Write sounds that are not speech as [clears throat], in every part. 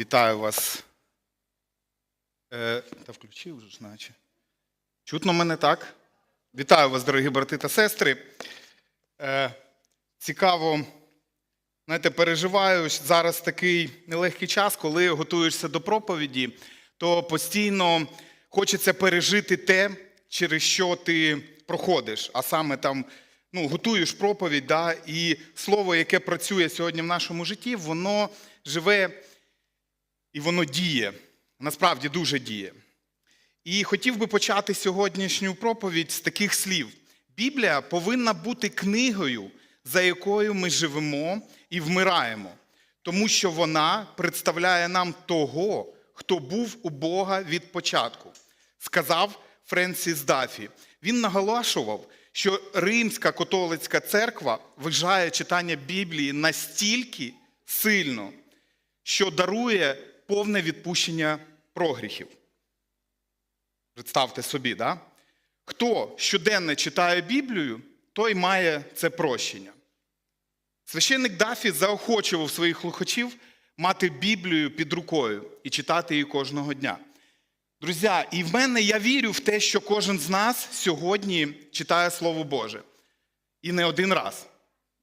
Вітаю вас. Е, та включив вже наче. Чутно мене так? Вітаю вас, дорогі брати та сестри. Е, цікаво, знаєте, переживаю зараз такий нелегкий час, коли готуєшся до проповіді, то постійно хочеться пережити те, через що ти проходиш, а саме там ну, готуєш проповідь, да, і слово, яке працює сьогодні в нашому житті, воно живе і воно діє. Насправді дуже діє. І хотів би почати сьогоднішню проповідь з таких слів: Біблія повинна бути книгою, за якою ми живемо і вмираємо, тому що вона представляє нам того, хто був у Бога від початку, сказав Френсіс Дафі. Він наголошував, що Римська католицька церква вважає читання Біблії настільки сильно, що дарує повне відпущення прогріхів. Представте собі, да? хто щоденно читає Біблію, той має це прощення. Священник Дафі заохочував своїх слухачів мати Біблію під рукою і читати її кожного дня. Друзі, і в мене я вірю в те, що кожен з нас сьогодні читає Слово Боже. І не один раз.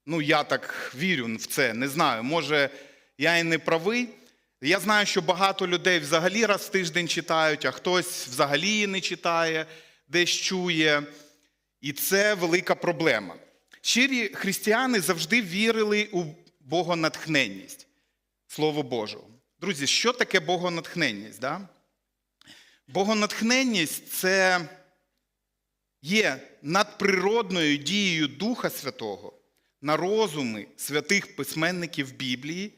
Ну, я так вірю в це, не знаю. Може, я і не правий. Я знаю, що багато людей взагалі раз в тиждень читають, а хтось взагалі не читає, десь чує. І це велика проблема. Щирі християни завжди вірили у богонатхненність, Слово Божого. Друзі, що таке богонатхненність? Да? Богонатхненність це є надприродною дією Духа Святого на розуми святих письменників Біблії,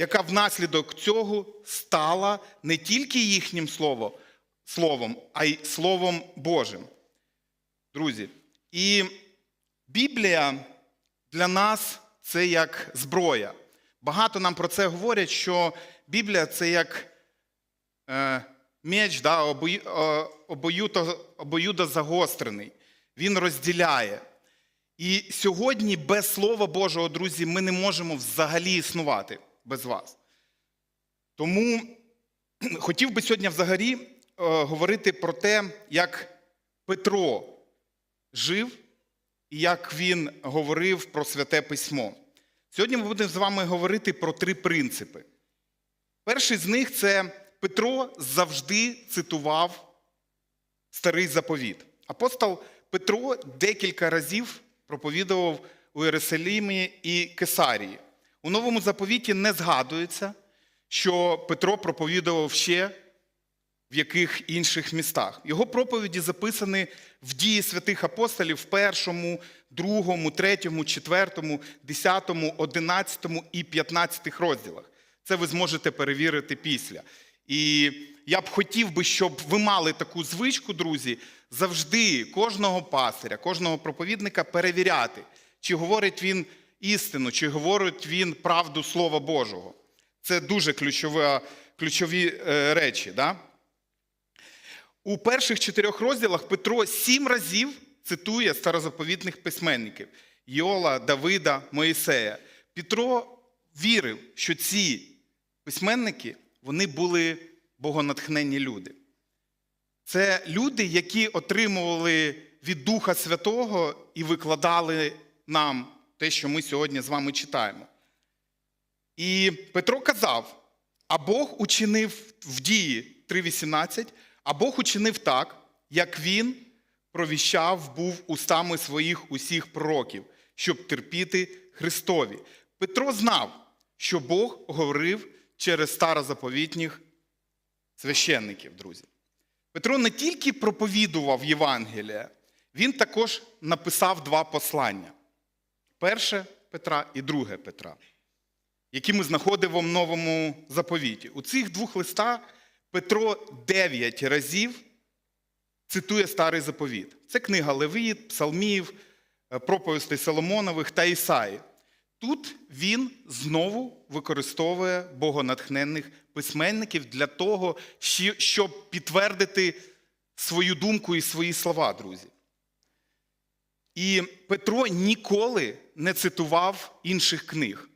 яка внаслідок цього стала не тільки їхнім словом, словом, а й Словом Божим. Друзі, і Біблія для нас це як зброя. Багато нам про це говорять, що Біблія це як е, меч, да, обою, е, обоюдо, обоюдозагострений. Він розділяє. І сьогодні без Слова Божого, друзі, ми не можемо взагалі існувати без вас. Тому [clears throat] хотів би сьогодні взагалі е, говорити про те, як Петро жив і як він говорив про святе письмо. Сьогодні ми будемо з вами говорити про три принципи. Перший з них це Петро завжди цитував старий заповіт. Апостол Петро декілька разів проповідував у Єрусалимі і Кесарії. У новому заповіті не згадується, що Петро проповідував ще в яких інших містах. Його проповіді записані в дії святих апостолів в першому, другому, третьому, четвертому, десятому, одинадцятому і п'ятнадцятих розділах. Це ви зможете перевірити після. І я б хотів би, щоб ви мали таку звичку, друзі, завжди кожного пастиря, кожного проповідника перевіряти, чи говорить він істину, чи говорить він правду Слова Божого. Це дуже ключові, ключові е, речі. Да? У перших чотирьох розділах Петро сім разів цитує старозаповітних письменників Йола, Давида, Моїсея. Петро вірив, що ці письменники вони були богонатхненні люди. Це люди, які отримували від Духа Святого і викладали нам те, що ми сьогодні з вами читаємо. І Петро казав: а Бог учинив в дії 3.18, а Бог учинив так, як він провіщав був устами своїх усіх пророків, щоб терпіти Христові. Петро знав, що Бог говорив через старозаповітніх священників, друзі. Петро не тільки проповідував Євангелія, він також написав два послання: перше Петра і друге Петра, які ми знаходимо в новому заповіті. У цих двох листах Петро дев'ять разів цитує старий заповіт. Це книга Левіт, Псалмів, проповістей Соломонових та Ісаї. Тут він знову використовує богонатхненних письменників для того, щоб підтвердити свою думку і свої слова, друзі. І Петро ніколи не цитував інших книг.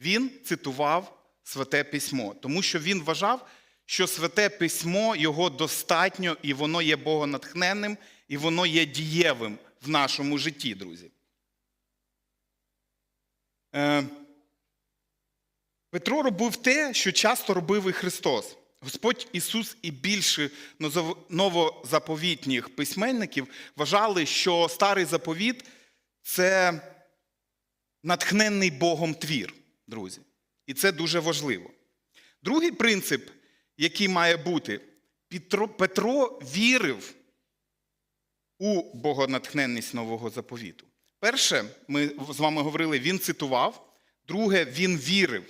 Він цитував Святе Письмо, тому що він вважав, що Святе Письмо його достатньо, і воно є богонатхненним, і воно є дієвим в нашому житті, друзі. Е, Петро робив те, що часто робив і Христос. Господь Ісус і більше новозаповітніх письменників вважали, що старий заповіт це натхненний Богом твір, друзі. І це дуже важливо. Другий принцип, який має бути, Петро, Петро вірив у богонатхненність нового заповіту. Перше, ми з вами говорили, він цитував, друге, він вірив.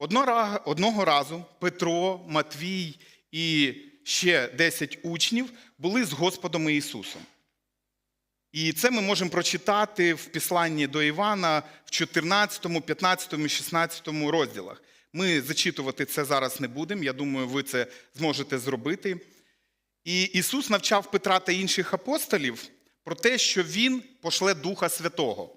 Одного разу Петро, Матвій і ще 10 учнів були з Господом Ісусом. І це ми можемо прочитати в післанні до Івана в 14, 15 16 розділах. Ми зачитувати це зараз не будемо. Я думаю, ви це зможете зробити. І Ісус навчав Петра та інших апостолів про те, що Він пошле Духа Святого.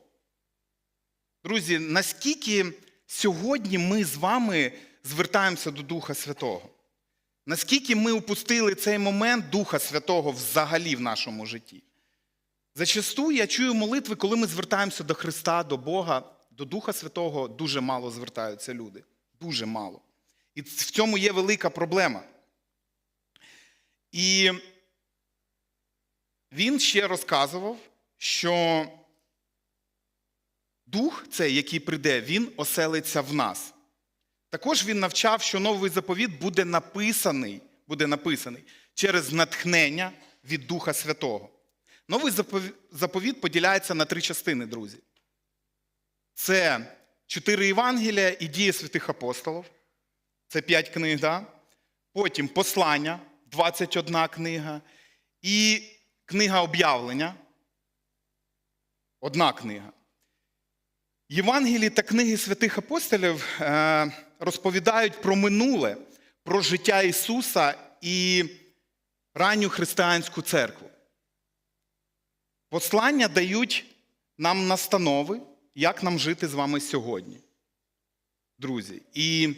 Друзі, наскільки сьогодні ми з вами звертаємося до Духа Святого? Наскільки ми упустили цей момент Духа Святого взагалі в нашому житті? Зачасту я чую молитви, коли ми звертаємося до Христа, до Бога, до Духа Святого дуже мало звертаються люди. Дуже мало. І в цьому є велика проблема. І він ще розказував, що дух, цей, який прийде, він оселиться в нас. Також він навчав, що новий заповіт буде написаний, буде написаний через натхнення від Духа Святого. Новий запові- заповіт поділяється на три частини, друзі. Це чотири Євангелія і дії святих апостолів. Це п'ять книг, да? потім послання, 21 книга, і книга об'явлення. Одна книга. Євангелії та книги святих апостолів е, розповідають про минуле, про життя Ісуса і ранню християнську церкву. Послання дають нам настанови, як нам жити з вами сьогодні, друзі. І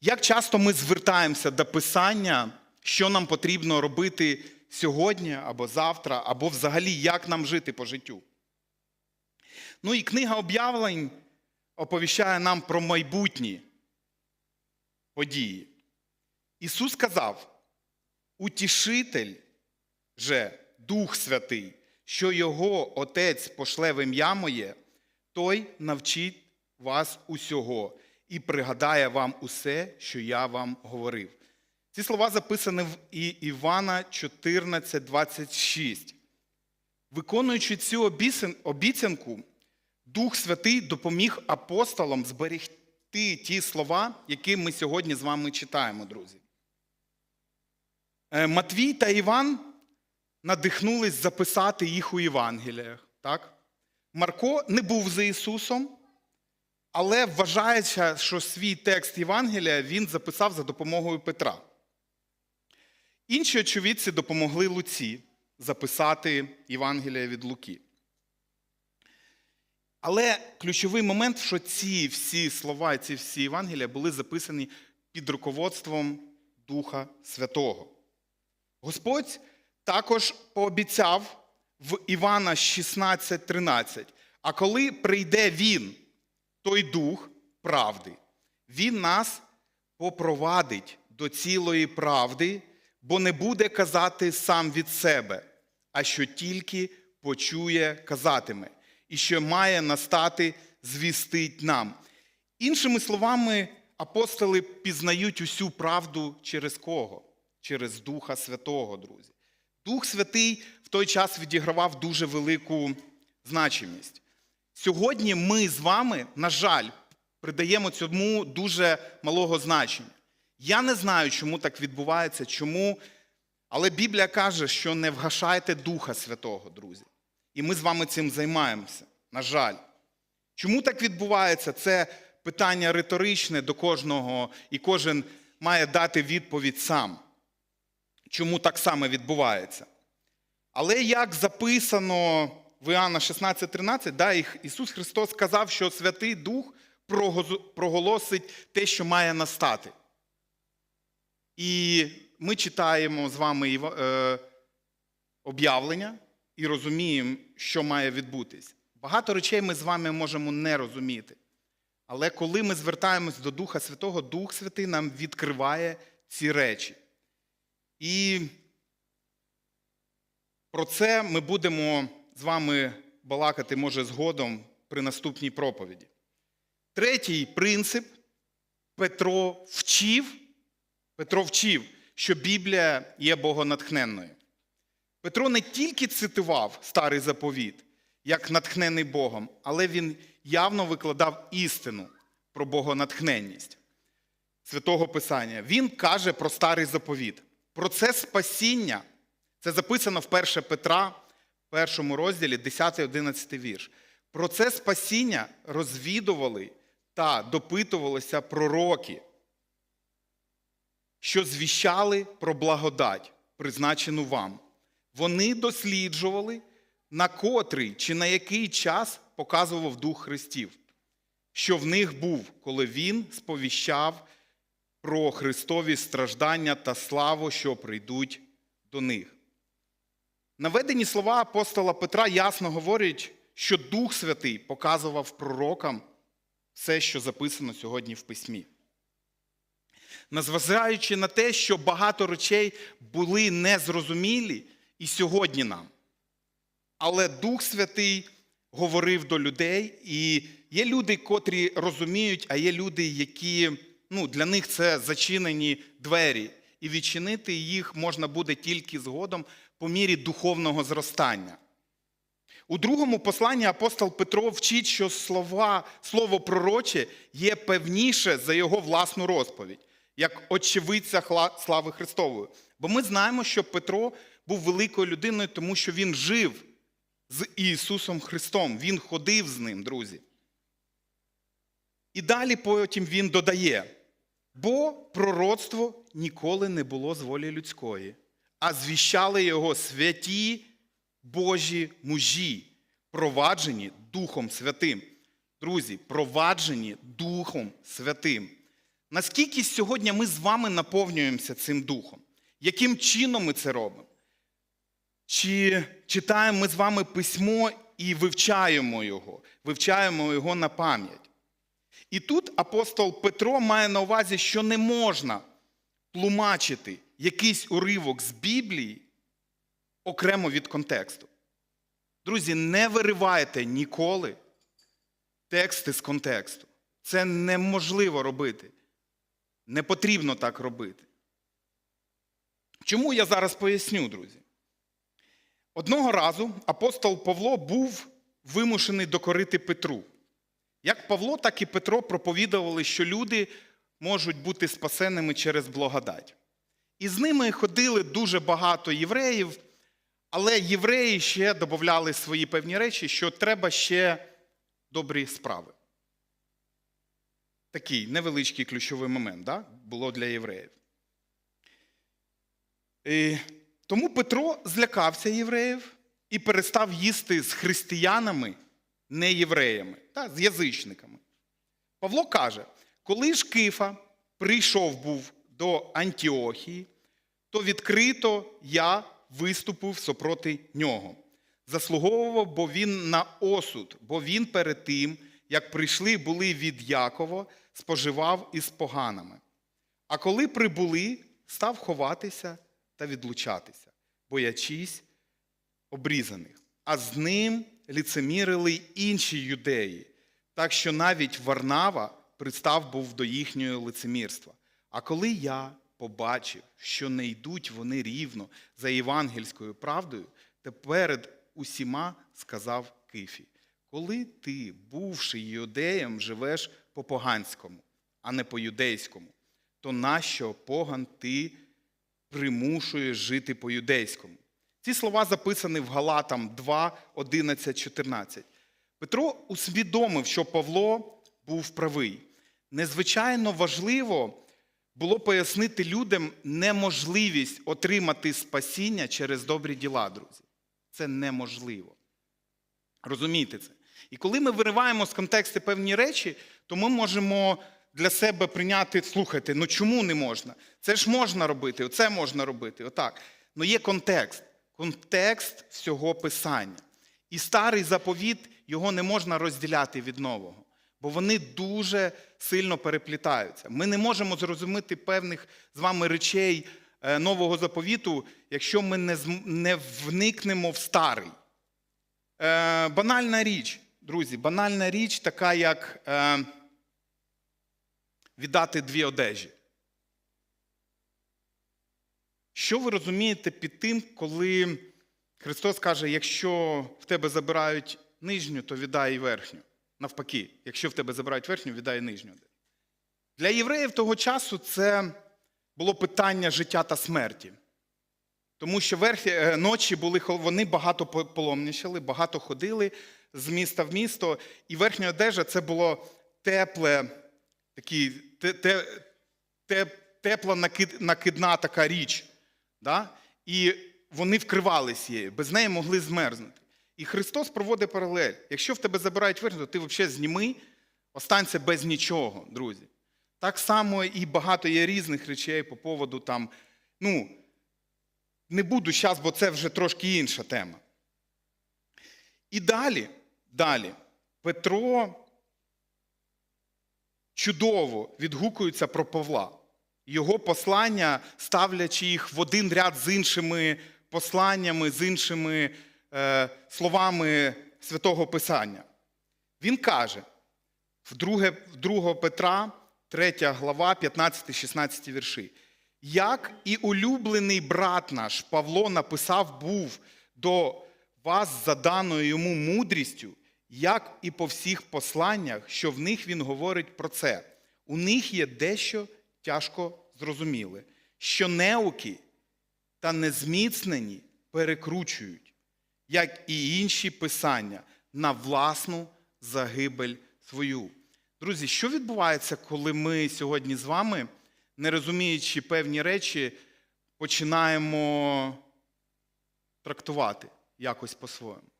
як часто ми звертаємося до Писання, що нам потрібно робити сьогодні або завтра, або взагалі як нам жити по життю. Ну і книга об'явлень оповіщає нам про майбутні події. Ісус сказав: утішитель же Дух Святий, що Його Отець пошле в ім'я моє, той навчить вас усього і пригадає вам усе, що я вам говорив. Ці слова записані в Івана 14, 26. Виконуючи цю обіцянку, Дух Святий допоміг апостолам зберегти ті слова, які ми сьогодні з вами читаємо, друзі. Е, Матвій та Іван надихнулись записати їх у Євангеліях. Так? Марко не був за Ісусом, але вважається, що свій текст Євангелія він записав за допомогою Петра. Інші очевидці допомогли Луці записати Євангелія від Луки. Але ключовий момент, що ці всі слова ці всі Євангелія були записані під руководством Духа Святого. Господь також пообіцяв в Івана 16:13, а коли прийде Він, той Дух правди, Він нас попровадить до цілої правди, бо не буде казати сам від себе, а що тільки почує, казатиме, і що має настати, звістить нам. Іншими словами, апостоли пізнають усю правду через кого? Через Духа Святого, друзі. Дух Святий в той час відігравав дуже велику значимість. Сьогодні ми з вами, на жаль, придаємо цьому дуже малого значення. Я не знаю, чому так відбувається, чому, але Біблія каже, що не вгашайте Духа Святого, друзі. І ми з вами цим займаємося. На жаль. Чому так відбувається? Це питання риторичне до кожного, і кожен має дати відповідь сам. Чому так саме відбувається? Але як записано в Іоанна 16,13, да, Ісус Христос сказав, що Святий Дух проголосить те, що має настати. І ми читаємо з вами е, об'явлення і розуміємо, що має відбутись. Багато речей ми з вами можемо не розуміти. Але коли ми звертаємось до Духа Святого, Дух Святий нам відкриває ці речі. І про це ми будемо з вами балакати, може, згодом при наступній проповіді. Третій принцип Петро вчив, Петро вчив, що Біблія є богонатхненною. Петро не тільки цитував старий заповіт, як натхнений Богом, але він явно викладав істину про богонатхненність святого Писання. Він каже про старий заповіт. Про це спасіння. Це записано в 1 Петра, першому розділі, 10-11 вірш. Про це спасіння розвідували та допитувалися пророки, що звіщали про благодать, призначену вам. Вони досліджували, на котрий чи на який час показував Дух Христів, що в них був, коли Він сповіщав про Христові страждання та славу, що прийдуть до них. Наведені слова апостола Петра ясно говорять, що Дух Святий показував пророкам все, що записано сьогодні в письмі. Незважаючи на те, що багато речей були незрозумілі і сьогодні нам. Але Дух Святий говорив до людей, і є люди, котрі розуміють, а є люди, які ну, для них це зачинені двері, і відчинити їх можна буде тільки згодом по мірі духовного зростання. У другому посланні апостол Петро вчить, що слова, слово пророче є певніше за його власну розповідь, як очевидця слави Христової. Бо ми знаємо, що Петро був великою людиною, тому що він жив з Ісусом Христом, він ходив з ним, друзі. І далі потім він додає: бо пророцтво ніколи не було з волі людської, а звіщали його святі Божі мужі, проваджені Духом Святим. Друзі, проваджені Духом Святим. Наскільки сьогодні ми з вами наповнюємося цим духом? Яким чином ми це робимо? Чи читаємо ми з вами письмо і вивчаємо його, вивчаємо його на пам'ять? І тут апостол Петро має на увазі, що не можна тлумачити якийсь уривок з Біблії окремо від контексту. Друзі, не виривайте ніколи тексти з контексту. Це неможливо робити. Не потрібно так робити. Чому я зараз поясню, друзі? Одного разу апостол Павло був вимушений докорити Петру. Як Павло, так і Петро проповідували, що люди можуть бути спасеними через благодать. І з ними ходили дуже багато євреїв, але євреї ще додавали свої певні речі, що треба ще добрі справи. Такий невеличкий ключовий момент да? було для євреїв. І тому Петро злякався євреїв і перестав їсти з християнами, не євреями, та, з язичниками. Павло каже: коли ж Кифа прийшов був до Антіохії, то відкрито я виступив супроти нього. Заслуговував, бо він на осуд, бо він перед тим, як прийшли були від Якова, споживав із поганими. А коли прибули, став ховатися та відлучатися, боячись обрізаних. А з ним ліцемірили інші юдеї, так що навіть Варнава пристав був до їхнього лицемірства. А коли я побачив, що не йдуть вони рівно за євангельською правдою, то перед усіма сказав Кифі: коли ти, бувши юдеєм, живеш по поганському, а не по юдейському, то нащо поган ти примушуєш жити по юдейському? Ці слова записані в Галатам 2, 11, 14. Петро усвідомив, що Павло був правий. Незвичайно важливо було пояснити людям неможливість отримати спасіння через добрі діла, друзі. Це неможливо. Розумієте це? І коли ми вириваємо з контексту певні речі, то ми можемо для себе прийняти, слухайте, ну чому не можна? Це ж можна робити, оце можна робити, отак. Ну є контекст, контекст всього писання. І старий заповіт його не можна розділяти від нового, бо вони дуже сильно переплітаються. Ми не можемо зрозуміти певних з вами речей е, нового заповіту, якщо ми не, вникнемо в старий. Е, банальна річ, друзі, банальна річ, така як е, віддати дві одежі. Що ви розумієте під тим, коли Христос каже, якщо в тебе забирають нижню, то віддай верхню. Навпаки, якщо в тебе забирають верхню, віддай і нижню. Для євреїв того часу це було питання життя та смерті. Тому що верхні е, ночі були вони багато по- паломничали, багато ходили з міста в місто, і верхня одежа це було тепле, такі, те, те, те, тепла накид, накидна така річ. Да? І вони вкривалися її, без неї могли змерзнути. І Христос проводить паралель. Якщо в тебе забирають верхню, то ти взагалі зніми, останься без нічого, друзі. Так само і багато є різних речей по поводу там, ну, не буду зараз, бо це вже трошки інша тема. І далі, далі, Петро чудово відгукується про Павла. Його послання, ставлячи їх в один ряд з іншими посланнями, з іншими е, словами Святого Писання. Він каже в 2, 2 Петра, 3 глава, 15-16 вірші. Як і улюблений брат наш Павло написав був до вас за даною йому мудрістю, як і по всіх посланнях, що в них він говорить про це. У них є дещо тяжко зрозуміле, що неуки та незміцнені перекручують, як і інші писання, на власну загибель свою. Друзі, що відбувається, коли ми сьогодні з вами, не розуміючи певні речі, починаємо трактувати якось по-своєму?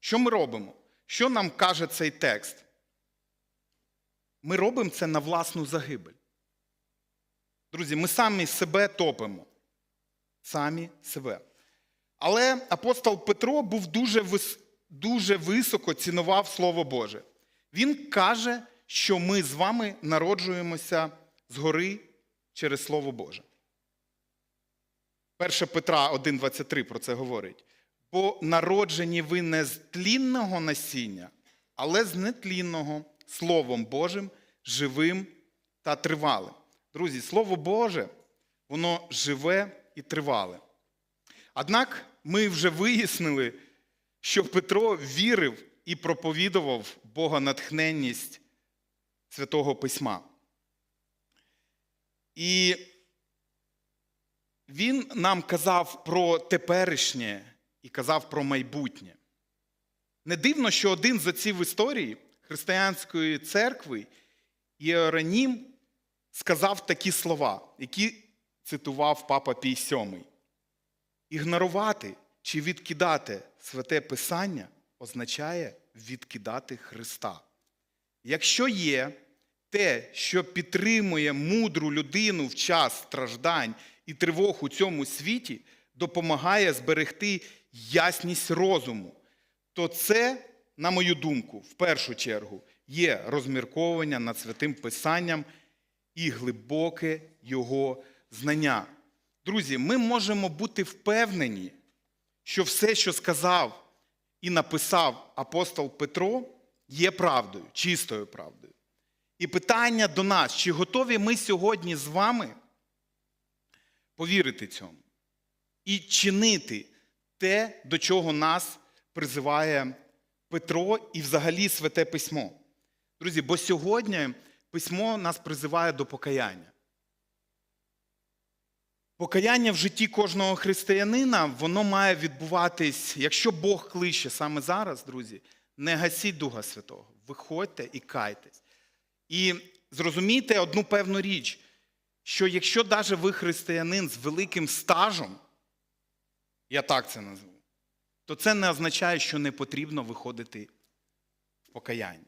Що ми робимо? Що нам каже цей текст? Ми робимо це на власну загибель. Друзі, ми самі себе топимо. Самі себе. Але апостол Петро був дуже, вис... дуже високо цінував Слово Боже. Він каже, що ми з вами народжуємося згори через Слово Боже. 1 Петра 1,23 про це говорить. Бо народжені ви не з тлінного насіння, але з нетлінного Словом Божим, живим та тривалим. Друзі, Слово Боже, воно живе і тривале. Однак ми вже вияснили, що Петро вірив і проповідував Богонатхненність Святого Письма. І він нам казав про теперішнє і казав про майбутнє. Не дивно, що один з отців історії християнської церкви Іеронім сказав такі слова, які цитував папа Пій VII. Ігнорувати чи відкидати святе Писання означає відкидати Христа. Якщо є те, що підтримує мудру людину в час страждань і тривог у цьому світі, допомагає зберегти ясність розуму, то це, на мою думку, в першу чергу є розмірковування над святим Писанням і глибоке його знання. Друзі, ми можемо бути впевнені, що все, що сказав і написав апостол Петро, є правдою, чистою правдою. І питання до нас, чи готові ми сьогодні з вами повірити цьому і чинити те, до чого нас призиває Петро і взагалі Святе Письмо. Друзі, бо сьогодні письмо нас призиває до покаяння. Покаяння в житті кожного християнина, воно має відбуватись, якщо Бог кличе саме зараз, друзі, не гасіть Духа Святого. Виходьте і кайтесь. І зрозумійте одну певну річ, що якщо навіть ви християнин з великим стажем, я так це назву, то це не означає, що не потрібно виходити в покаяння.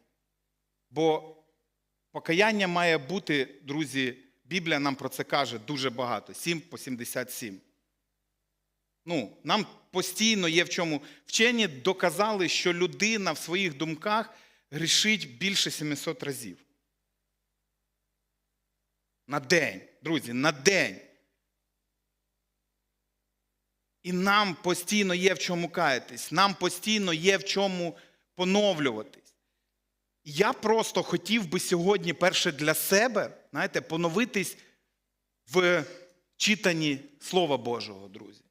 Бо Покаяння має бути, друзі, Біблія нам про це каже дуже багато. 7 по 77. Ну, нам постійно є в чому. Вчені доказали, що людина в своїх думках грішить більше 700 разів. На день, друзі, на день. І нам постійно є в чому каятись, нам постійно є в чому поновлюватись. Я просто хотів би сьогодні, перше для себе, знаєте, поновитись в читанні Слова Божого, друзі,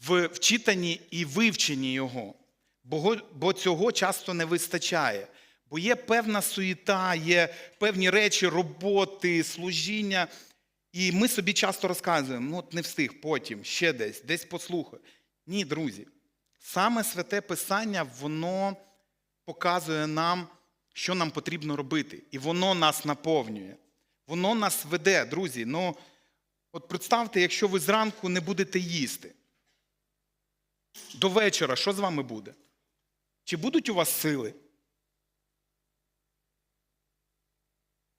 в вчитанні і вивченні Його. Бо цього часто не вистачає. Бо є певна суєта, є певні речі, роботи, служіння. І ми собі часто розказуємо, ну от не встиг, потім, ще десь, десь послухаю. Ні, друзі, саме святе Писання, воно показує нам, що нам потрібно робити. І воно нас наповнює. Воно нас веде, друзі. Ну, от представте, якщо ви зранку не будете їсти. До вечора, що з вами буде? Чи будуть у вас сили?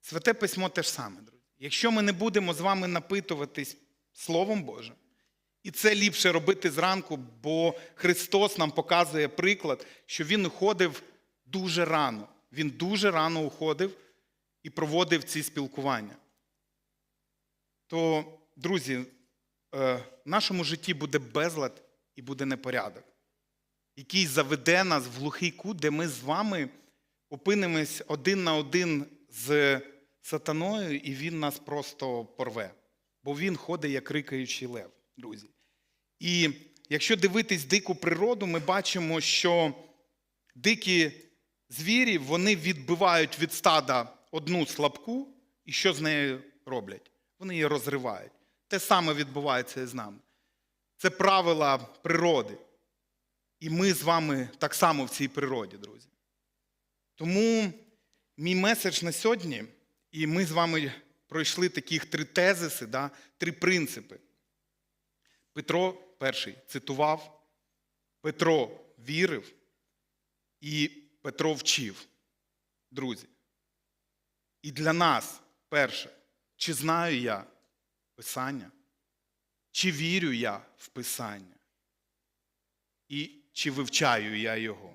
Святе письмо те ж саме, друзі. Якщо ми не будемо з вами напитуватись Словом Божим, і це ліпше робити зранку, бо Христос нам показує приклад, що Він уходив дуже рано. Він дуже рано уходив і проводив ці спілкування. То, друзі, е, в нашому житті буде безлад і буде непорядок, який заведе нас в глухий кут, де ми з вами опинимось один на один з сатаною, і він нас просто порве. Бо він ходить як рикаючий лев, друзі. І якщо дивитись дику природу, ми бачимо, що дикі звірі вони відбивають від стада одну слабку, і що з нею роблять? Вони її розривають. Те саме відбувається і з нами. Це правила природи. І ми з вами так само в цій природі, друзі. Тому мій меседж на сьогодні, і ми з вами пройшли таких три тезиси, да, три принципи. Петро перший цитував, Петро вірив і Петро вчив. Друзі. І для нас, перше, чи знаю я Писання, чи вірю я в Писання, і чи вивчаю я його.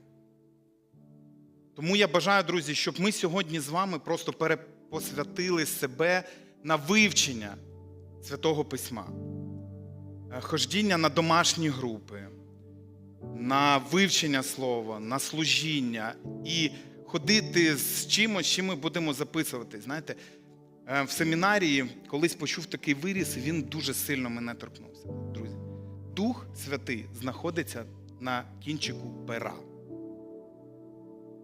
Тому я бажаю, друзі, щоб ми сьогодні з вами просто перепосвятили себе на вивчення Святого Письма, Е, хождіння на домашні групи, на вивчення слова, на служіння і ходити з чимось, чим ми будемо записувати. Знаєте, е, в семінарії колись почув такий виріс, і він дуже сильно мене торкнувся. Друзі, Дух Святий знаходиться на кінчику пера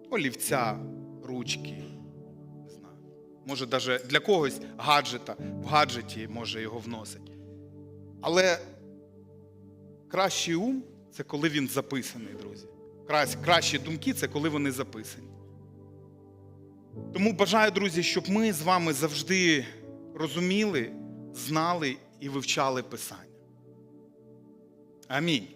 олівця, ручки. Може, навіть для когось гаджета, в гаджеті може його вносить. Але кращий ум це коли він записаний, друзі. Кращі думки це коли вони записані. Тому бажаю, друзі, щоб ми з вами завжди розуміли, знали і вивчали Писання. Амінь.